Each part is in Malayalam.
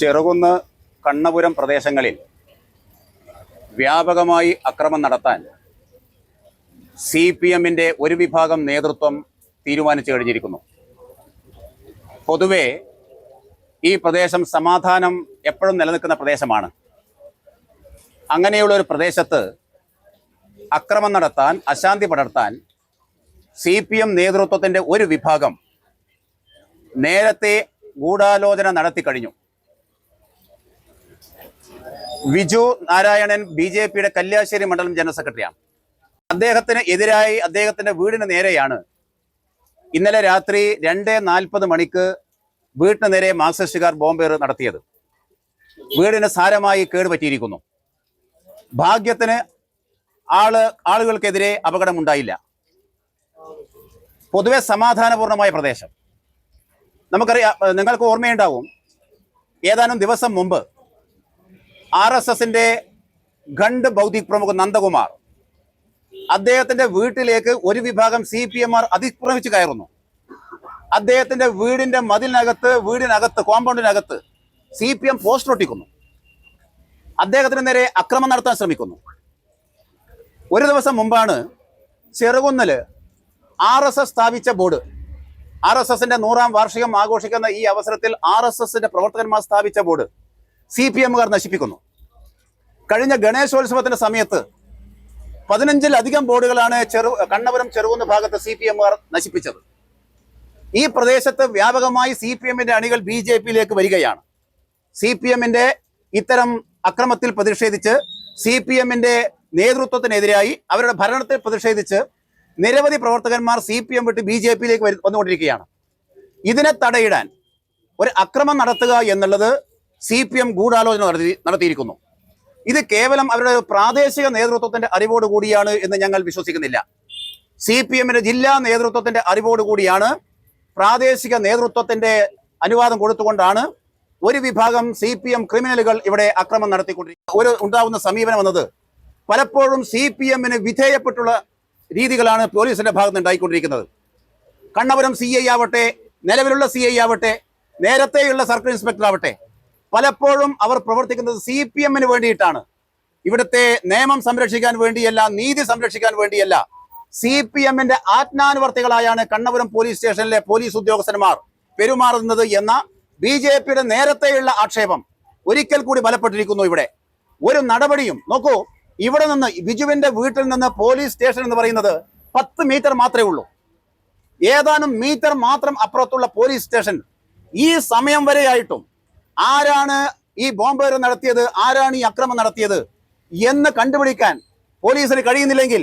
ചെറുകുന്ന് കണ്ണപുരം പ്രദേശങ്ങളിൽ വ്യാപകമായി അക്രമം നടത്താൻ സി പി എമ്മിന്റെ ഒരു വിഭാഗം നേതൃത്വം തീരുമാനിച്ചു കഴിഞ്ഞിരിക്കുന്നു. പൊതുവെ ഈ പ്രദേശം സമാധാനം എപ്പോഴും നിലനിൽക്കുന്ന പ്രദേശമാണ്. അങ്ങനെയുള്ള ഒരു പ്രദേശത്ത് അക്രമം നടത്താൻ അശാന്തി പടർത്താൻ സി പി എം നേതൃത്വത്തിന്റെ ഒരു വിഭാഗം നേരത്തെ ഗൂഢാലോചന നടത്തി കഴിഞ്ഞു. വിജു നാരായണൻ ബി ജെ പിയുടെ കല്യാശ്ശേരി മണ്ഡലം ജനറൽ സെക്രട്ടറിയാണ്. അദ്ദേഹത്തിന് എതിരായി അദ്ദേഹത്തിന്റെ വീടിന് നേരെയാണ് ഇന്നലെ രാത്രി രണ്ട് നാൽപ്പത് മണിക്ക് വീട്ടിന് നേരെ മാർക്സിസ്റ്റുകാർ ബോംബേർ നടത്തിയത്. വീടിന് സാരമായി കേടുപറ്റിയിരിക്കുന്നു ഭാഗ്യത്തിന് ആൾ ആളുകൾക്കെതിരെ അപകടമുണ്ടായില്ല. പൊതുവെ സമാധാനപൂർണമായ പ്രദേശം. നമുക്കറിയാം നിങ്ങൾക്ക് ഓർമ്മയുണ്ടാവും ഏതാനും ദിവസം മുമ്പ് ആർ എസ് എസിന്റെ ഖണ്ഡ് ബൗദ്ധിക് പ്രമുഖ് നന്ദകുമാർ. അദ്ദേഹത്തിന്റെ വീട്ടിലേക്ക് ഒരു വിഭാഗം സി പി എം ആർ അതിക്രമിച്ച് കയറുന്നു. അദ്ദേഹത്തിന്റെ വീടിന്റെ മതിലിനകത്ത് വീടിനകത്ത് കോമ്പൗണ്ടിനകത്ത് സി പി എം പോസ്റ്റർ ഒട്ടിക്കുന്നു. അദ്ദേഹത്തിന് നേരെ അക്രമം നടത്താൻ ശ്രമിക്കുന്നു. ഒരു ദിവസം മുമ്പാണ് ചെറുകുന്നിൽ ആർ എസ് എസ് സ്ഥാപിച്ച ബോർഡ്. ആർ എസ് എസിന്റെ നൂറാം വാർഷികം ആഘോഷിക്കുന്ന ഈ അവസരത്തിൽ ആർ എസ് എസിന്റെ പ്രവർത്തകന്മാർ സ്ഥാപിച്ച ബോർഡ്. സി പി എമ്മുകാർ നശിപ്പിക്കുന്നു. കഴിഞ്ഞ ഗണേശോത്സവത്തിന്റെ സമയത്ത് പതിനഞ്ചിലധികം ബോർഡുകളാണ് ചെറു കണ്ണപുരം ചെറുകുന്ന ഭാഗത്ത് സി പി എമ്മുകാർ നശിപ്പിച്ചത്. ഈ പ്രദേശത്ത് വ്യാപകമായി സി പി എമ്മിന്റെ അണികൾ ബി ജെ പിയിലേക്ക് വരികയാണ്. സി പി എമ്മിന്റെ ഇത്തരം അക്രമത്തിൽ പ്രതിഷേധിച്ച് സി പി എമ്മിന്റെ നേതൃത്വത്തിനെതിരായി അവരുടെ ഭരണത്തിൽ പ്രതിഷേധിച്ച് നിരവധി പ്രവർത്തകന്മാർ സി പി എം വിട്ട് ബി ജെ പിയിലേക്ക് വന്നുകൊണ്ടിരിക്കുകയാണ്. ഇതിനെ തടയിടാൻ ഒരു അക്രമം നടത്തുക എന്നുള്ളത് സി പി എം ഗൂഢാലോചന നടത്തി നടത്തിയിരിക്കുന്നു. ഇത് കേവലം അവരുടെ പ്രാദേശിക നേതൃത്വത്തിന്റെ അറിവോട് കൂടിയാണ് എന്ന് ഞങ്ങൾ വിശ്വസിക്കുന്നില്ല. സി പി എമ്മിന്റെ ജില്ലാ നേതൃത്വത്തിന്റെ അറിവോട് കൂടിയാണ് പ്രാദേശിക നേതൃത്വത്തിന്റെ അനുവാദം കൊടുത്തുകൊണ്ടാണ് ഒരു വിഭാഗം സി പി എം ക്രിമിനലുകൾ ഇവിടെ അക്രമം നടത്തിക്കൊണ്ടിരിക്കുന്നത്. ഒരു ഉണ്ടാകുന്ന സമീപനം എന്നത് പലപ്പോഴും സി പി എമ്മിന് വിധേയപ്പെട്ടുള്ള രീതികളാണ് പോലീസിന്റെ ഭാഗത്ത് ഉണ്ടായിക്കൊണ്ടിരിക്കുന്നത്. കണ്ണപുരം സി ഐ ആവട്ടെ നിലവിലുള്ള സി ഐ ആവട്ടെ നേരത്തെയുള്ള സർക്കിൾ ഇൻസ്പെക്ടർ ആവട്ടെ പലപ്പോഴും അവർ പ്രവർത്തിക്കുന്നത് സി പി എമ്മിന് വേണ്ടിയിട്ടാണ്. ഇവിടുത്തെ നിയമം സംരക്ഷിക്കാൻ വേണ്ടിയല്ല നീതി സംരക്ഷിക്കാൻ വേണ്ടിയല്ല. സി പി എമ്മിന്റെ ആജ്ഞാനുവർത്തികളായാണ് കണ്ണപുരം പോലീസ് സ്റ്റേഷനിലെ പോലീസ് ഉദ്യോഗസ്ഥന്മാർ പെരുമാറുന്നത് എന്ന ബി ജെ പിയുടെ നേരത്തെയുള്ള ആക്ഷേപം ഒരിക്കൽ കൂടി ബലപ്പെട്ടിരിക്കുന്നു ഇവിടെ. ഒരു നടപടിയും നോക്കൂ ഇവിടെ നിന്ന് ബിജുവിന്റെ വീട്ടിൽ നിന്ന് പോലീസ് സ്റ്റേഷൻ എന്ന് പറയുന്നത് പത്ത് മീറ്റർ മാത്രമേ ഉള്ളൂ. ഏതാനും മീറ്റർ മാത്രം അപ്പുറത്തുള്ള പോലീസ് സ്റ്റേഷൻ ഈ സമയം വരെയായിട്ടും ആരാണ് ഈ ബോംബേർ നടത്തിയത്? ആരാണ് ഈ അക്രമം നടത്തിയത്? എന്ന് കണ്ടുപിടിക്കാൻ പോലീസിന് കഴിയുന്നില്ലെങ്കിൽ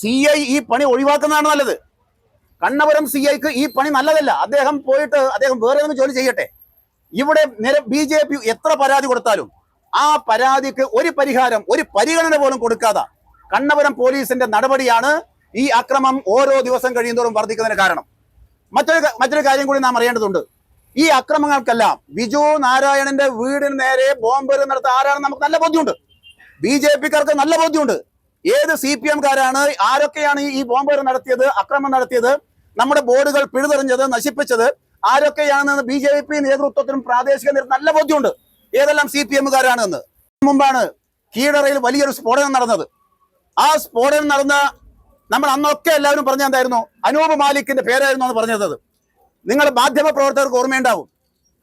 സി ഐ ഈ പണി ഒഴിവാക്കുന്നതാണ് നല്ലത്. കണ്ണപുരം സി ഐക്ക് ഈ പണി നല്ലതല്ല. അദ്ദേഹം പോയിട്ട് അദ്ദേഹം വേറെ ഒന്ന് ജോലി ചെയ്യട്ടെ. ഇവിടെ നിര ബി ജെ പി എത്ര പരാതി കൊടുത്താലും ആ പരാതിക്ക് ഒരു പരിഹാരം ഒരു പരിഗണന പോലും കൊടുക്കാതെ കണ്ണപുരം പോലീസിന്റെ നടപടിയാണ് ഈ അക്രമം ഓരോ ദിവസം കഴിയുന്തോറും വർദ്ധിക്കുന്നതിന് കാരണം. മറ്റൊരു മറ്റൊരു കാര്യം കൂടി നാം അറിയേണ്ടതുണ്ട്. ഈ അക്രമങ്ങൾക്കെല്ലാം ബിജു നാരായണന്റെ വീടിന് നേരെ ബോംബ് നടത്ത ആരാണെന്ന് നമുക്ക് നല്ല ബോധ്യമുണ്ട്. ബി ജെ പിക്കാർക്ക് നല്ല ബോധ്യമുണ്ട്. ഏത് സി പി എംകാരാണ് ആരൊക്കെയാണ് ഈ ബോംബ് നടത്തിയത് അക്രമം നടത്തിയത് നമ്മുടെ ബോർഡുകൾ പിഴുതെറിഞ്ഞത് നശിപ്പിച്ചത് ആരൊക്കെയാണെന്ന് ബി ജെ പി നേതൃത്വത്തിനും പ്രാദേശിക നേതൃത്വം നല്ല ബോധ്യമുണ്ട്. ഏതെല്ലാം സി പി എമ്മുകാരാണെന്ന് മുമ്പാണ് കീഴറയിൽ വലിയൊരു സ്ഫോടനം നടന്നത്. ആ സ്ഫോടനം നടന്ന നമ്മൾ അന്നൊക്കെ എല്ലാവരും പറഞ്ഞ എന്തായിരുന്നു? അനൂപ് മാലിക്കിന്റെ പേരായിരുന്നു എന്ന് പറഞ്ഞത്. നിങ്ങൾ മാധ്യമ പ്രവർത്തകർക്ക് ഓർമ്മയുണ്ടാവും.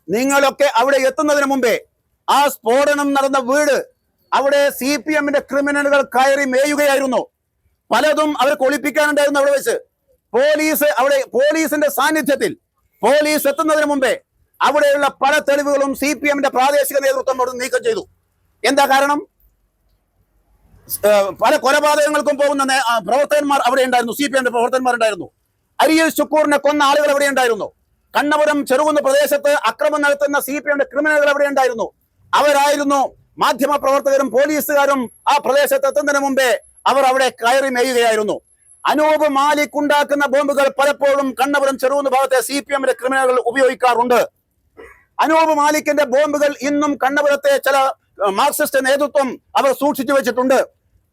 നിങ്ങളൊക്കെ അവിടെ എത്തുന്നതിന് മുമ്പേ ആ സ്ഫോടനം നടന്ന വീട് അവിടെ സി പി എമ്മിന്റെ ക്രിമിനലുകൾ കയറി മേയുകയായിരുന്നു. പലതും അവർക്ക് ഒളിപ്പിക്കാനുണ്ടായിരുന്നു അവിടെ വെച്ച്. പോലീസ് അവിടെ പോലീസിന്റെ സാന്നിധ്യത്തിൽ പോലീസ് എത്തുന്നതിന് മുമ്പേ അവിടെയുള്ള പല തെളിവുകളും സി പി എമ്മിന്റെ പ്രാദേശിക നേതൃത്വം അവിടെ നീക്കം ചെയ്തു. എന്താ കാരണം? പല കൊലപാതകങ്ങൾക്കും പോകുന്ന പ്രവർത്തകന്മാർ അവിടെ ഉണ്ടായിരുന്നു. സി പി എമ്മിന്റെ പ്രവർത്തകന്മാർ ഉണ്ടായിരുന്നു അരിയിൽ ശുക്കൂറിനെ കൊന്ന ആളുകൾ എവിടെ ഉണ്ടായിരുന്നു? കണ്ണപുരം ചെറുകുന്ന പ്രദേശത്ത് അക്രമം നടത്തുന്ന സി പി എമ്മിന്റെ ക്രിമിനലുകൾ എവിടെ ഉണ്ടായിരുന്നു? അവരായിരുന്നു മാധ്യമ പ്രവർത്തകരും പോലീസുകാരും ആ പ്രദേശത്ത് എത്തുന്നതിന് മുമ്പേ അവർ അവിടെ കയറി മേയുകയായിരുന്നു. അനൂപ് മാലിക് ഉണ്ടാക്കുന്ന ബോംബുകൾ പലപ്പോഴും കണ്ണപുരം ചെറുകുന്ന ഭാഗത്തെ സി പി എമ്മിന്റെ ക്രിമിനലുകൾ ഉപയോഗിക്കാറുണ്ട്. അനൂപ് മാലിക്കിന്റെ ബോംബുകൾ ഇന്നും കണ്ണപുരത്തെ ചില മാർക്സിസ്റ്റ് നേതൃത്വം അവർ സൂക്ഷിച്ചു വെച്ചിട്ടുണ്ട്.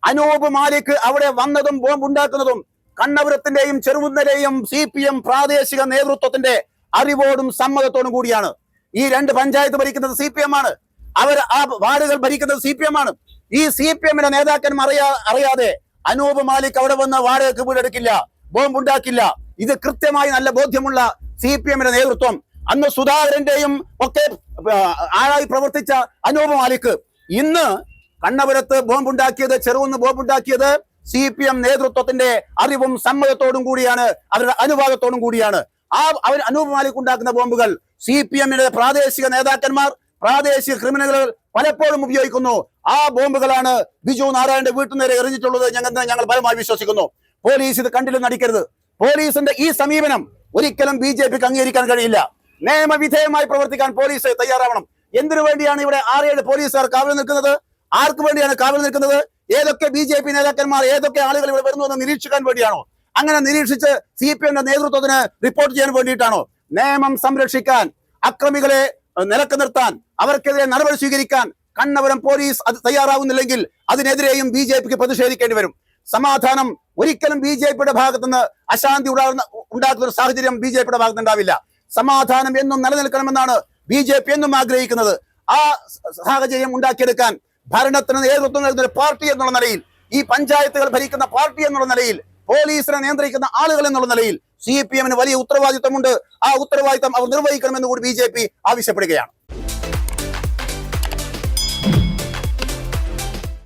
അനൂപ് മാലിക് അവിടെ വന്നതും ബോംബ് ഉണ്ടാക്കുന്നതും കണ്ണപുരത്തിന്റെയും ചെറുകുന്നരെയും സി പി എം പ്രാദേശിക നേതൃത്വത്തിന്റെ അറിവോടും സമ്മതത്തോടും കൂടിയാണ്. ഈ രണ്ട് പഞ്ചായത്ത് ഭരിക്കുന്നത് സി പി എം ആണ്. അവർ ആ വാർഡുകൾ ഭരിക്കുന്നത് സി പി എം ആണ്. ഈ സി പി എമ്മിന്റെ നേതാക്കന്മാർ അറിയാ അറിയാതെ അനൂപ് മാലിക് അവിടെ വന്ന് വാടകയ്ക്ക് വീടെടുക്കില്ല ബോംബുണ്ടാക്കില്ല. ഇത് കൃത്യമായി നല്ല ബോധ്യമുള്ള സി പി എമ്മിന്റെ നേതൃത്വം. അന്ന് സുധാകരന്റെയും ഒക്കെ ആളായി പ്രവർത്തിച്ച അനൂപ് മാലിക് ഇന്ന് കണ്ണപുരത്ത് ബോംബുണ്ടാക്കിയത് ചെറുകുന്ന് ബോംബുണ്ടാക്കിയത് സി പി എം നേതൃത്വത്തിന്റെ അറിവും സമ്മതത്തോടും കൂടിയാണ് അവരുടെ അനുവാദത്തോടും കൂടിയാണ്. ആ അവർ അനൂപ് മാലിക് ഉണ്ടാക്കുന്ന ബോംബുകൾ സി പി എമ്മിന്റെ പ്രാദേശിക നേതാക്കന്മാർ പ്രാദേശിക ക്രിമിനലുകൾ പലപ്പോഴും ഉപയോഗിക്കുന്നു. ആ ബോംബുകളാണ് ബിജു നാരായണന്റെ വീട്ടു നേരെ എറിഞ്ഞിട്ടുള്ളത്. ഞങ്ങൾ ഞങ്ങൾ ബലമായി വിശ്വസിക്കുന്നു. പോലീസ് ഇത് കണ്ടില്ല നടിക്കരുത്. പോലീസിന്റെ ഈ സമീപനം ഒരിക്കലും ബി ജെ പിക്ക് അംഗീകരിക്കാൻ കഴിയില്ല. നിയമവിധേയമായി പ്രവർത്തിക്കാൻ പോലീസ് തയ്യാറാവണം. എന്തിനു വേണ്ടിയാണ് ഇവിടെ ആറേഴ് പോലീസുകാർ കാവൽ നിൽക്കുന്നത്? ആർക്ക് വേണ്ടിയാണ് കാവൽ നിൽക്കുന്നത്? ഏതൊക്കെ ബി ജെ പി നേതാക്കന്മാർ ഏതൊക്കെ ആളുകൾ ഇവിടെ വരുന്നു എന്ന് നിരീക്ഷിക്കാൻ വേണ്ടിയാണോ? അങ്ങനെ നിരീക്ഷിച്ച് സി പി എമ്മിന്റെ നേതൃത്വത്തിന് റിപ്പോർട്ട് ചെയ്യാൻ വേണ്ടിയിട്ടാണോ? നിയമം സംരക്ഷിക്കാൻ അക്രമികളെ നിലയ്ക്ക് നിർത്താൻ അവർക്കെതിരെ നടപടി സ്വീകരിക്കാൻ കണ്ണവരം പോലീസ് അത് തയ്യാറാവുന്നില്ലെങ്കിൽ അതിനെതിരെയും ബി ജെ പിക്ക് പ്രതിഷേധിക്കേണ്ടി വരും. സമാധാനം ഒരിക്കലും ബി ജെ പിയുടെ ഭാഗത്തുനിന്ന് അശാന്തി ഉണ്ടാകുന്ന ഉണ്ടാക്കുന്ന ഒരു സാഹചര്യം ബി ജെ പിയുടെ ഭാഗത്ത് ഉണ്ടാവില്ല. സമാധാനം എന്നും നിലനിൽക്കണമെന്നാണ് ബി ജെ പി എന്നും ആഗ്രഹിക്കുന്നത്. ആ സാഹചര്യം ഉണ്ടാക്കിയെടുക്കാൻ ഭരണത്തിന് നേതൃത്വം നൽകുന്ന ഒരു പാർട്ടി എന്നുള്ള നിലയിൽ ഈ പഞ്ചായത്തുകൾ ഭരിക്കുന്ന പാർട്ടി എന്നുള്ള നിലയിൽ പോലീസിനെ നിയന്ത്രിക്കുന്ന ആളുകൾ എന്നുള്ള നിലയിൽ സി പി എമ്മിന് വലിയ ഉത്തരവാദിത്തമുണ്ട് ആ ഉത്തരവാദിത്തം അവർ നിർവഹിക്കണമെന്ന് കൂടി ബി ആവശ്യപ്പെടുകയാണ്.